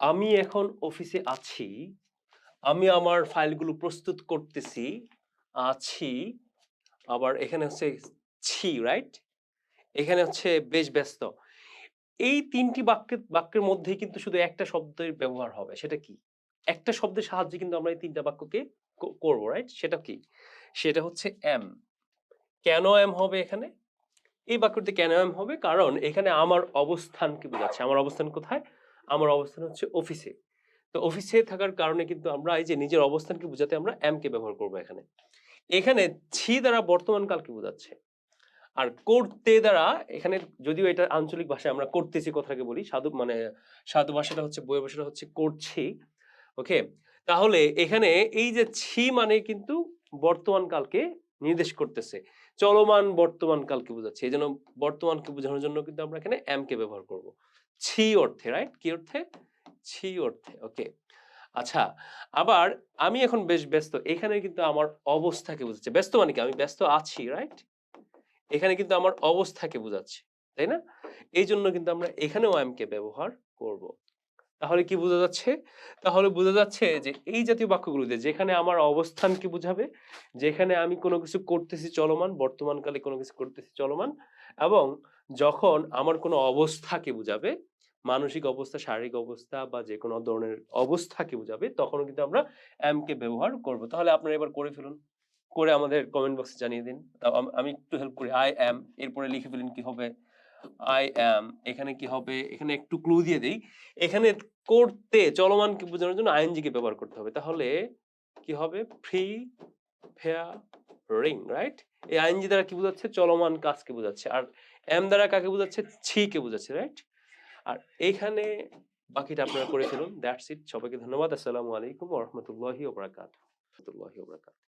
আমি এখন অফিসে আছি, আমি আমার ফাইলগুলো প্রস্তুত করতেছি, আছি, আবার এখানে হচ্ছে ছি রাইট এখানে হচ্ছে বেশ ব্যস্ত। এই তিনটি বাক্যের বাক্যের মধ্যেই কিন্তু শুধু একটা শব্দের ব্যবহার হবে, সেটা কি? একটা শব্দের সাহায্যে কিন্তু আমরা এই তিনটা বাক্যকে করব রাইট সেটা কি? সেটা হচ্ছে এম কেন এম হবে এখানে? এই বাক্যটি কেন এম হবে? কারণ এখানে আমার অবস্থানকে বোঝাচ্ছে আমার অবস্থান কোথায়? আমার অবস্থান হচ্ছে অফিসে তো অফিসে থাকার কারণে কিন্তু আমরা এই যে নিজের অবস্থানকে বোঝাতে আমরা এম কে ব্যবহার করব এখানে। এখানে ছি দ্বারা বর্তমান কালকে বোঝাচ্ছে। আর করতে দ্বারা এখানে যদিও এটা আঞ্চলিক ভাষায় আমরা করতেছি কথাকে বলি, সাধু মানে সাধু ভাষাটা হচ্ছে বই ভাষাটা হচ্ছে করছি ওকে তাহলে এখানে এই যে ছি মানে কিন্তু বর্তমান কালকে নির্দেশ করতেছে। চলমান বর্তমান কালকে বোঝাচ্ছে। এই জন্য বর্তমানকে বোঝানোর জন্য কিন্তু আমরা এখানে এম কে ব্যবহার করব। ছি অর্থে রাইট কি অর্থে? ছি অর্থে ওকে আচ্ছা আবার আমি এখন বেশ ব্যস্ত, এখানে কিন্তু আমার অবস্থাকে বোঝাচ্ছে। ব্যস্ত মানে কি? আমি ব্যস্ত আছি রাইট এখানে কিন্তু আমার অবস্থাকে বোঝাচ্ছে, তাই না? এই জন্য কিন্তু আমরা এখানেও এম কে ব্যবহার করব। তাহলে কি বোঝা যাচ্ছে? তাহলে বোঝা যাচ্ছে যে এই জাতীয় বাক্যগুলোতে যেখানে আমার অবস্থানকে বোঝাবে, যেখানে আমি কোনো কিছু করতেছি চলমান, বর্তমানকালে কোনো কিছু করতেছি চলমান, এবং যখন আমার কোনো অবস্থাকে বোঝাবে মানসিক অবস্থা, শারীরিক অবস্থা বা যে কোনো ধরনের অবস্থাকে বোঝাবে, তখনও কিন্তু আমরা এম কে ব্যবহার করব। তাহলে আপনারা এবার করে ফেলুন। করে আমাদের কমেন্ট বক্সে জানিয়ে দিন। তাও আমি একটু হেল্প করি। আই অ্যাম এরপরে লিখে ফেলেন কি হবে। আই অ্যাম এখানে কি হবে? এখানে একটু ক্লু দিয়ে দেই। এখানে করতে, চলমানকে বোঝানোর জন্য আইএনজি কে ব্যবহার করতে হবে। তাহলে কি হবে? ফ্রি ফেয়ার রাইট এই আইএনজি দ্বারা কি বোঝাচ্ছে? চলমান কাজকে বোঝাচ্ছে। আর এম দ্বারা কাকে বোঝাচ্ছে? ছি কে বোঝাচ্ছে রাইট আর এইখানে বাকিটা আপনারা করেছিলেন দ্যাটস ইট সবাইকে ধন্যবাদ, আসসালামু আলাইকুম ওয়া রাহমাতুল্লাহি ওয়া বারাকাতুহু।